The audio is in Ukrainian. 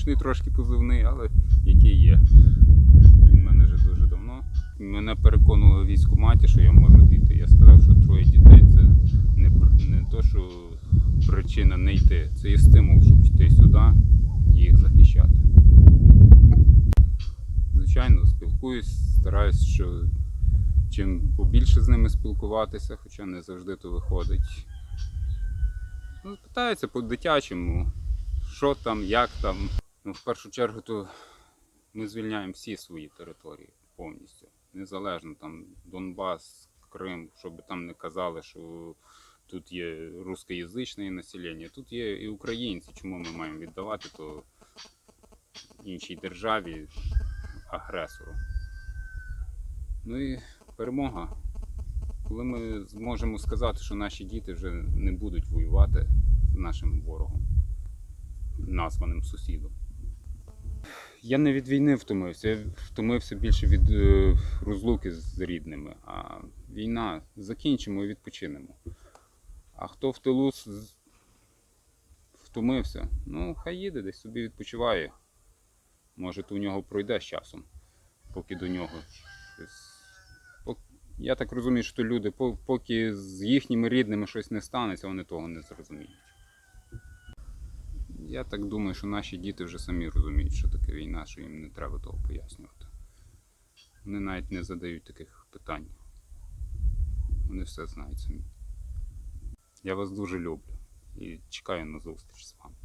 Смішний трошки позивний, але який є. Він мене вже дуже давно. Мене переконували військкоматі, що я можу дійти. Я сказав, що троє дітей це не, не то, що причина не йти. Це є стимул, щоб йти сюди і їх захищати. Звичайно, спілкуюсь, стараюсь, що чим побільше з ними спілкуватися, хоча не завжди то виходить. Ну, питаються по-дитячому, що там, як там. Ну, в першу чергу, то ми звільняємо всі свої території повністю. Незалежно там Донбас, Крим, щоб там не казали, що тут є рускоязичне населення, тут є і українці. Чому ми маємо віддавати то іншій державі, агресору? Ну і перемога. Коли ми зможемо сказати, що наші діти вже не будуть воювати з нашим ворогом, названим сусідом. Я не від війни втомився, я втомився більше від е, розлуки з рідними. А війна закінчимо і відпочинемо. А хто в тилу втомився, ну хай їде десь собі відпочиває. Може, то у нього пройде з часом, поки до нього щось. Я так розумію, що люди, поки з їхніми рідними щось не станеться, вони того не зрозуміють. Я так думаю, що наші діти вже самі розуміють, що таке війна, що їм не треба того пояснювати. Вони навіть не задають таких питань. Вони все знають самі. Я вас дуже люблю і чекаю на зустріч з вами.